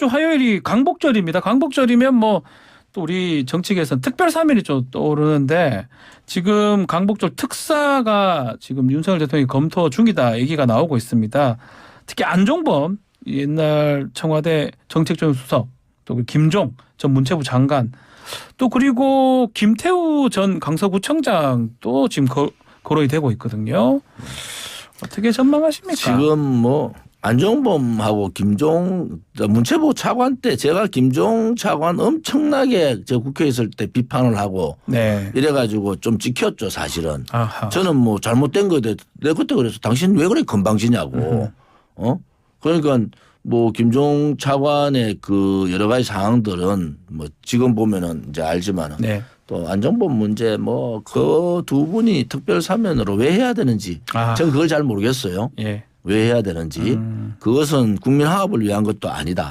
주 화요일이 강복절입니다. 강복절이면 뭐 또 우리 정치계에서는 특별 3일이 좀 떠오르는데 지금 강복절 특사가 지금 윤석열 대통령이 검토 중이다 얘기가 나오고 있습니다. 특히 안종범 옛날 청와대 정책조정 수석 또그 김종 전 문체부 장관 또 그리고 김태우 전 강서구청장도 지금 거, 거론이 되고 있거든요. 어떻게 전망하십니까? 지금 뭐 안종범하고 김종 저 문체부 차관 때 제가 김종 차관 엄청나게 저 국회에 있을 때 비판을 하고 네. 이래가지고 좀 찍혔죠 사실은. 아하. 저는 뭐 잘못된 거에 내가 그때 그래서 당신 왜 그래 건방지냐고. 어? 그러니까 뭐 김종 차관의 그 여러 가지 상황들은 뭐 지금 보면은 이제 알지만은 네. 또 안정범 문제 뭐 그 두 분이 특별 사면으로 왜 해야 되는지 아. 전 그걸 잘 모르겠어요. 예. 왜 해야 되는지 음. 그것은 국민 화합을 위한 것도 아니다.